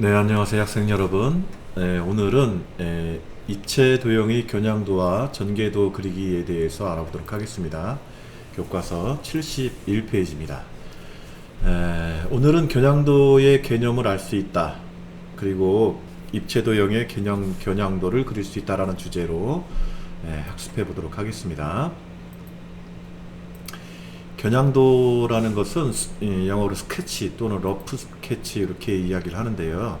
네, 안녕하세요, 학생 여러분. 네, 오늘은 에, 입체 도형의 겨냥도와 전개도 그리기에 대해서 알아보도록 하겠습니다. 교과서 71페이지입니다. 오늘은 겨냥도의 개념을 알 수 있다. 그리고 입체 도형의 개념, 겨냥도를 그릴 수 있다라는 주제로 에, 학습해 보도록 하겠습니다. 겨냥도라는 것은 스- 이 영어로 스케치 또는 러프 스케치 이렇게 이야기를 하는데요.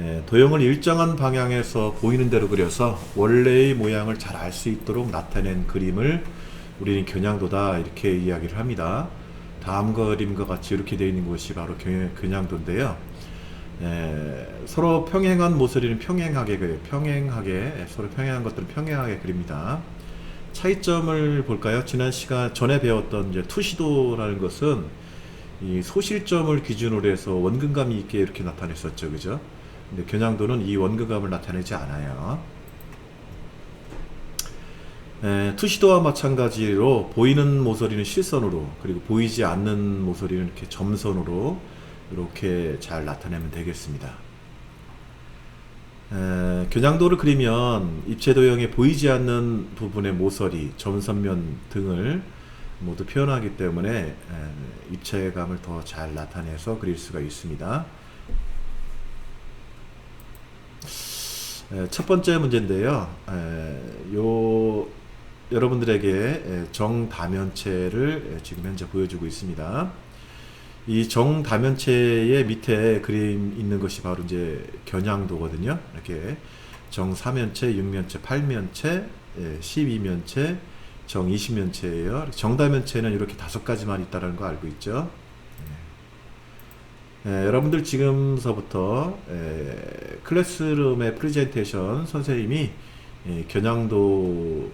예, 도형을 일정한 방향에서 보이는 대로 그려서 원래의 모양을 잘 알 수 있도록 나타낸 그림을 우리는 겨냥도다 이렇게 이야기를 합니다. 다음 그림과 같이 이렇게 되어 있는 것이 바로 겨- 겨냥도인데요. 예, 서로 평행한 모서리는 평행하게. 평행하게 예, 서로 평행한 것들은 평행하게 그립니다. 차이점을 볼까요? 지난 시간 전에 배웠던 이제 투시도라는 것은 이 소실점을 기준으로 해서 원근감이 있게 이렇게 나타냈었죠, 그죠? 근데 겨냥도는 이 원근감을 나타내지 않아요. 에, 투시도와 마찬가지로 보이는 모서리는 실선으로 그리고 보이지 않는 모서리는 이렇게 점선으로 이렇게 잘 나타내면 되겠습니다. 에, 겨냥도를 그리면 입체 도형에 보이지 않는 부분의 모서리, 점선면 등을 모두 표현하기 때문에 에, 입체감을 더 잘 나타내서 그릴 수가 있습니다. 에, 첫 번째 문제인데요. 에, 요 여러분들에게 에, 정다면체를 에, 지금 현재 보여주고 있습니다. 이 정다면체의 밑에 그림 있는 것이 바로 이제 겨냥도거든요. 이렇게 정사면체, 육면체, 팔면체, 예, 12면체, 정20면체예요. 정다면체는 이렇게 다섯 가지만 있다는 거 알고 있죠. 예, 예, 여러분들 지금서부터 예, 클래스룸의 프레젠테이션 선생님이 예, 겨냥도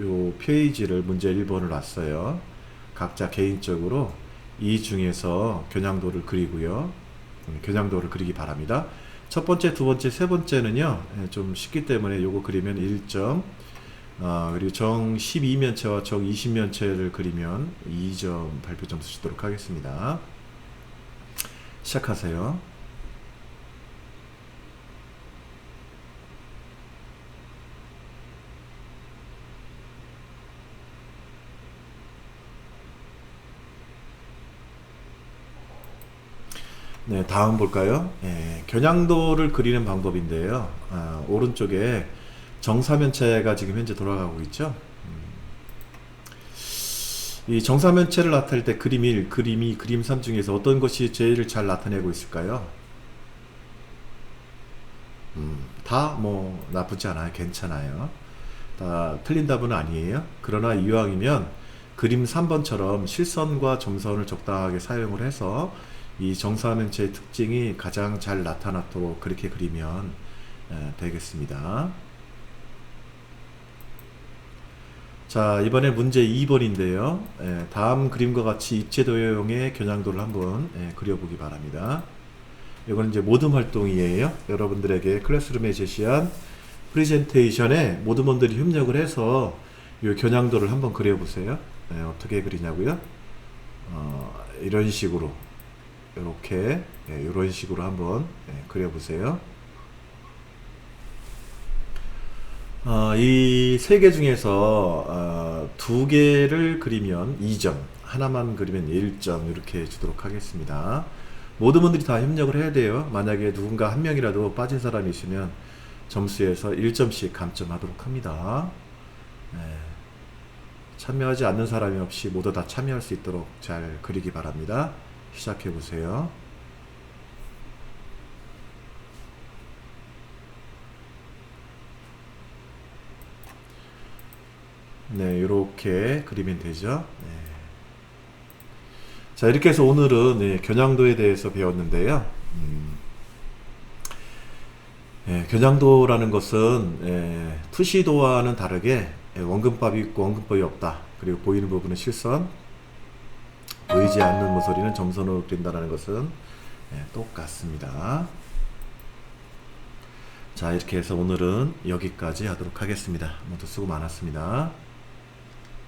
요 페이지를 문제 1번을 놨어요. 각자 개인적으로 이 중에서 겨냥도를 그리고요. 음, 겨냥도를 그리기 바랍니다. 첫 번째, 두 번째, 세 번째는요. 예, 좀 쉽기 때문에 요거 그리면 1점. 아, 그리고 정 12면체와 정 20면체를 그리면 2점 발표 점수 주도록 하겠습니다. 시작하세요. 네, 다음 볼까요? 예, 겨냥도를 그리는 방법인데요. 아, 오른쪽에 정사면체가 지금 현재 돌아가고 있죠. 음. 이 정사면체를 나타낼 때 그림 1, 그림 2, 그림 3 중에서 어떤 것이 제일 잘 나타내고 있을까요? 음, 다 뭐 나쁘지 않아요. 괜찮아요. 다 틀린 답은 아니에요. 그러나 이왕이면 그림 3번처럼 실선과 점선을 적당하게 사용을 해서 이 정사면체의 특징이 가장 잘 나타나도록 그렇게 그리면 에, 되겠습니다. 자, 이번에 문제 2번인데요. 에, 다음 그림과 같이 입체 도형의 겨냥도를 한번 에, 그려보기 바랍니다. 이건 이제 모듬 활동이에요. 여러분들에게 클래스룸에 제시한 프레젠테이션에 모든 분들이 협력을 해서 이 겨냥도를 한번 그려보세요. 에, 어떻게 그리냐고요? 어, 이런 식으로 이렇게 예, 이런 식으로 한번 예, 그려보세요. 어, 이세 개 중에서 어, 두 개를 그리면 2점, 하나만 그리면 1점 이렇게 주도록 하겠습니다. 모든 분들이 다 협력을 해야 돼요. 만약에 누군가 한 명이라도 빠진 사람이 있으면 점수에서 1점씩 감점하도록 합니다. 예, 참여하지 않는 사람이 없이 모두 다 참여할 수 있도록 잘 그리기 바랍니다. 시작해 보세요. 네, 이렇게 그리면 되죠. 네. 자, 이렇게 해서 오늘은 네, 겨냥도에 대해서 배웠는데요. 음, 예, 겨냥도라는 것은 예, 투시도와는 다르게 예, 원근법이 있고 원근법이 없다. 그리고 보이는 부분은 실선, 보이지 않는 모서리는 점선으로 그린다는 것은 예, 똑같습니다. 자, 이렇게 해서 오늘은 여기까지 하도록 하겠습니다. 모두 수고 많았습니다.